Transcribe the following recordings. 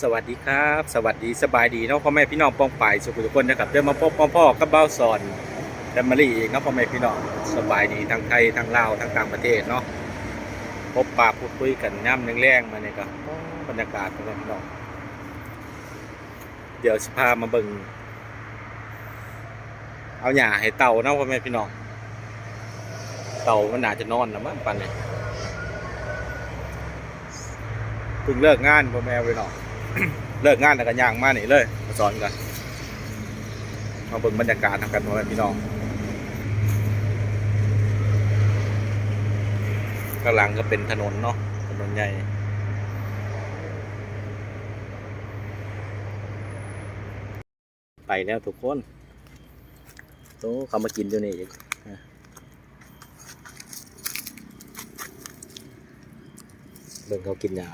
สวัสดีครับ สวัสดีสบายดีเนาะพ่อแม่พี่น้องป้องปายสุขุทุกคนนะครับเดินมาพบพ่อๆกับเบ้าสอนแฟมิลี่เองเนาะพ่อแม่พี่น้องสบายดีทั้งไทยทั้งลาวทั้งต่างประเทศเนาะพบปะพูดคุยกันย่ำแรงๆมาเนี่ยก็โอ้บรรยากาศพ่อแม่พี่น้องเดี๋ยวสพามาเบิ่งเอาหญ้าให้เต่าเนาะพ่อแม่พี่น้องเต่ามันน่าจจะนอนนะมั้งปันเนี่ยเพิ่งเลิกงานพ่อแม่ไปหน่อย เลิกงานแล้วก็ย่างมานี่เลยมาสอนกันมาเบิ่งบรรยากาศทางกันพ่อแม่พี่น้องกำลังก็เป็นถนนเนาะถนนใหญ่ไปแล้วทุกคนโตเขามากินอยู่นี่อีกอะเบิ่งเขากินยา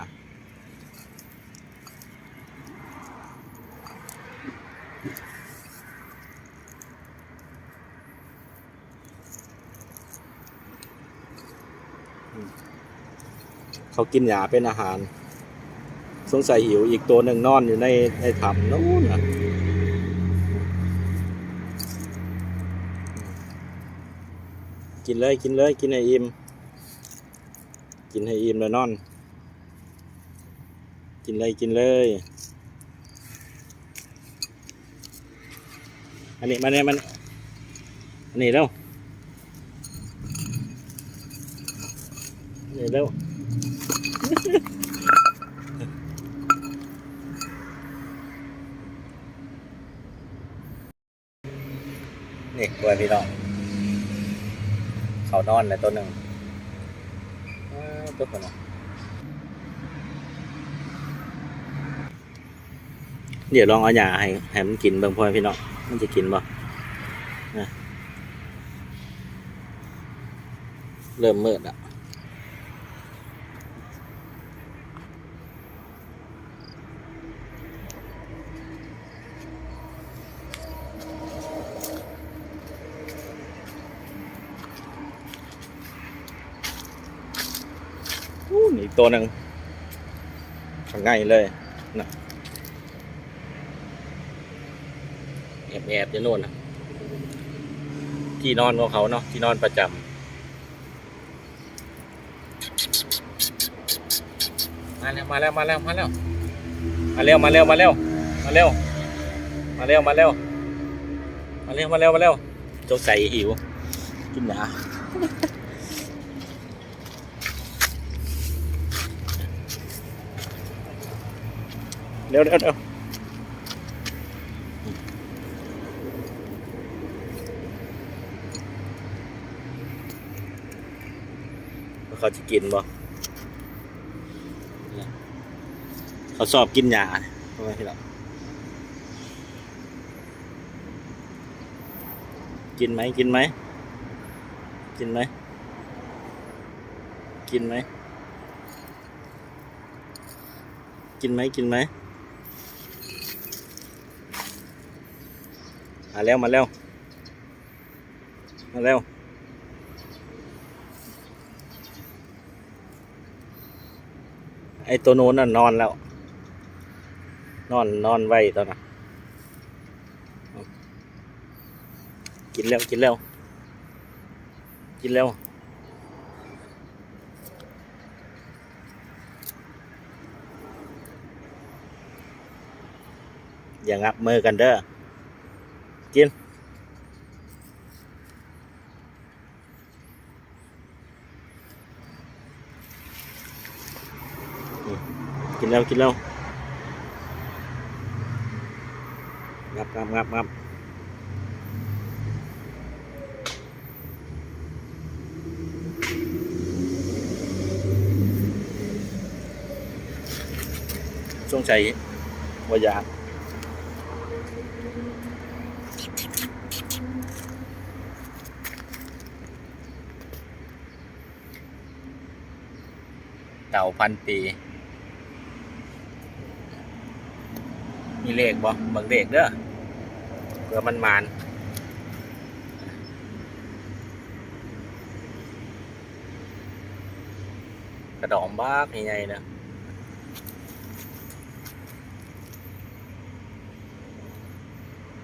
เขากินหญ้าเป็นอาหาร สงสัยหิวอีกตัวหนึ่งนอนอยู่ในในถ้ำนู้นนะกินเลยกินเลย กินให้อิ่มกินให้อิ่มแล้วนอน กินเลยกินเลย อันนี้มาเนี่ยมันอันนี้เร็วอันนี้ เร็วนี่ตัวพี่น้อง เขานอนเลยตัวหนึ่งตัวคนนเดี๋ยวลองเอาหญ้าให้ให้มันกินเบิ่งพ่อพี่น้อง มันจะกินบ่เริ่มมืดอะ ตัวหนึ่งข้างในเลยนะแอบแอบจะโน่นนะที่นอนของเขาเนาะที่นอนประจำมาแล้วมาแล้วมาแล้วมาแล้วมาแล้วมาแล้วมาแล้วมาแล้วมาแล้วมาแล้วมาแล้วมาแล้วมาแล้วจงใส่หิวกินหนา เร็วเร็วเร็วเขาจะกินบ่เขาชอบกินหญ้าทำไมพี่เรากินไหมกินไหมกินไหมกินไหมกินไหมกินไหม มาแล้วมาแล้ว มาแล้ว ไอตัวโน้นน่ะนอนแล้ว นอนนอนไว้ตอนน่ะกินแล้วกินแล้ว กินแล้วอย่างับมือกันเด้อ กิน กินแล้วกินแล้วงับงับงับงับช่วงใจวายาก่าพันปี มีเลขบ่บางเลขเด้อเพื่อมันมานกระดองบ้าใหญ่ๆนะ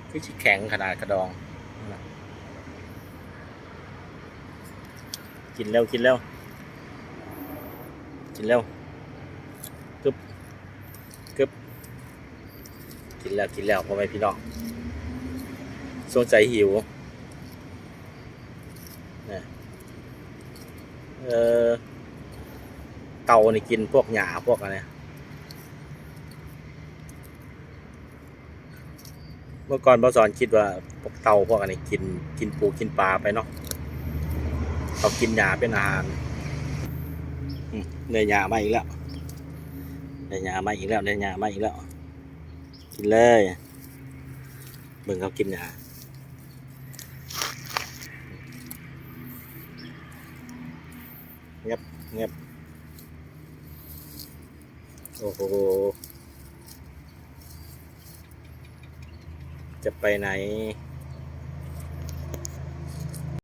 คือชิแข็งขนาดกระดอง กินเร็ว กินเร็ว กินเร็วกึบกึบกินแล้วกินแล้วพ่อแม่พี่น้องสงสัยหิวเนี่ยเออเต่านี่กินพวกหญ้าพวกอะไรเมื่อก่อนพ่อสอนคิดว่าพวกเต่าพวกอะไรกินกินปูกินปลาไปเนาะเขากินหญ้าเป็นอาหาร อืมเนื้หญ้ามาอีกแล้วเนื้หญ้ามาอีกแล้วเนื้หญ้ามาอีกแล้ว กินเลยเบิ่งเขากินหญ้าเงียบเงียบโอ้โหจะไปไหน